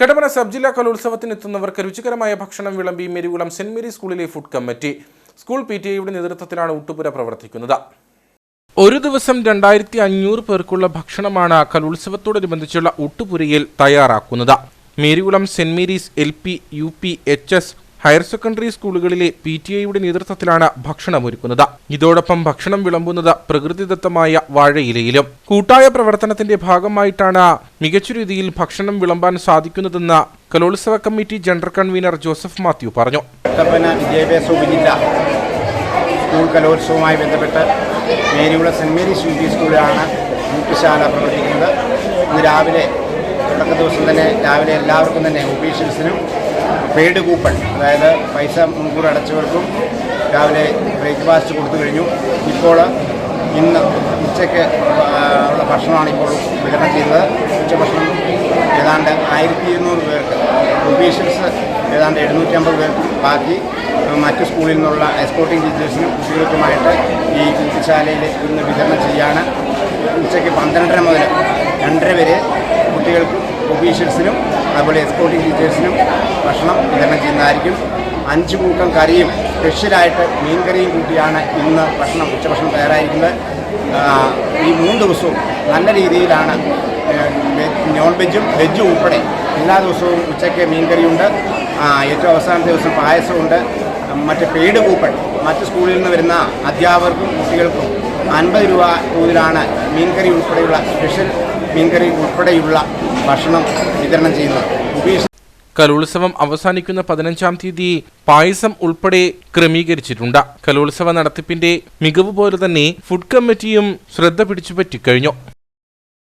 കടമന sub ജില്ലാ കലോത്സവത്തിനെത്തുന്നവർക്ക് രുചികരമായ ഭക്ഷണം വിളമ്പി മെരികുളം സെന്റ് മേരി സ്കൂളിലെ food committee. School P T എയുടെ നേതൃത്വത്തിലാണ് ഊട്ടുപുര പ്രവർത്തിക്കുന്നത്. ഒരു ദിവസം രണ്ടായിരത്തി അഞ്ഞൂറ് പേർക്കുള്ള ഭക്ഷണമാണ് കലോത്സവത്തോടനുബന്ധിച്ചുള്ള ഊട്ടുപുരയിൽ തയ്യാറാക്കുന്നത്. Marykulam Saint Mary's L P U P H S higher secondary സ്കൂളുകളിലെ പി ടി ഐയുടെ നേതൃത്വത്തിലാണ് ഭക്ഷണം ഒരുക്കുന്നത് ഇതോടൊപ്പം ഭക്ഷണം വിളമ്പുന്നത് പ്രകൃതിദത്തമായ വാഴയിലയിലും. കൂട്ടായ പ്രവർത്തനത്തിന്റെ ഭാഗമായിട്ടാണ് മികച്ച രീതിയിൽ ഭക്ഷണം വിളമ്പാൻ സാധിക്കുന്നതെന്ന് കലോത്സവ committee general convener Joseph Mathew പറഞ്ഞു. സ്കൂൾ കലോത്സവവുമായി ബന്ധപ്പെട്ട് മേരിയുള്ള സെന്റ് മേരീസ് യു പി സ്കൂളിലാണ് പ്രവർത്തിക്കുന്നത്. ഇന്ന് രാവിലെ തുടക്ക ദിവസം തന്നെ രാവിലെ എല്ലാവർക്കും തന്നെ ഒഫീഷ്യൽസിനും പെയ്ഡ് കൂപ്പൺ അതായത് പൈസ മുൻകൂർ അടച്ചവർക്കും രാവിലെ ബ്രേക്ക്ഫാസ്റ്റ് കൊടുത്തു കഴിഞ്ഞു. ഇപ്പോൾ ഇന്ന് ഉച്ചയ്ക്ക് ഉള്ള ഭക്ഷണമാണ് ഇപ്പോൾ വിതരണം ചെയ്തത്. ഉച്ചഭക്ഷണം ഏതാണ്ട് ആയിരത്തി ഇരുന്നൂറ് പേർക്ക് ഒഫീഷ്യൽസ് ഏതാണ്ട് എഴുന്നൂറ്റമ്പത് പേർക്ക് ബാക്കി. മറ്റ് സ്കൂളിൽ നിന്നുള്ള എക്സ്പോർട്ടിംഗ് ടീച്ചേഴ്സിനും കുട്ടികൾക്കുമായിട്ട് ഈ കുട്ടിശാലയിൽ ഇന്ന് വിതരണം ചെയ്യാണ്. ഉച്ചയ്ക്ക് പന്ത്രണ്ടര മുതൽ രണ്ടര വരെ കുട്ടികൾക്കും ഒഫീഷ്യൽസിനും അതുപോലെ എക്സ്പോർട്ടിംഗ് ടീച്ചേഴ്സിനും ഭക്ഷണം വിതരണം ചെയ്യുന്നതായിരിക്കും. അഞ്ച് കൂട്ടം കറിയും സ്പെഷ്യലായിട്ട് മീൻകറിയും കൂട്ടിയാണ് ഇന്ന് ഭക്ഷണം ഉച്ചഭക്ഷണം തയ്യാറായിരിക്കുന്നത്. ഈ മൂന്ന് ദിവസവും നല്ല രീതിയിലാണ് നോൺ വെജും വെജും ഉൾപ്പെടെ എല്ലാ ദിവസവും ഉച്ചയ്ക്ക് മീൻകറിയുണ്ട്. ഏറ്റവും അവസാനത്തെ ദിവസം പായസമുണ്ട് മറ്റ് പെയ്ഡ് കൂപ്പൺ മറ്റ് സ്കൂളിൽ നിന്ന് വരുന്ന അധ്യാപകർക്കും കുട്ടികൾക്കും അൻപത് രൂപ തോതിലാണ് മീൻകറി ഉൾപ്പെടെയുള്ള സ്പെഷ്യൽ മീൻകറി ഉൾപ്പെടെയുള്ള ഭക്ഷണം വിതരണം ചെയ്യുന്നത് കലോത്സവം അവസാനിക്കുന്ന പതിനഞ്ചാം തീയതി പായസം ഉൾപ്പെടെ ക്രമീകരിച്ചിട്ടുണ്ട്. കലോത്സവ നടത്തിപ്പിന്റെ മികവ് പോലെ തന്നെ ഫുഡ് കമ്മിറ്റിയും ശ്രദ്ധ പിടിച്ചുപറ്റിക്കഴിഞ്ഞു.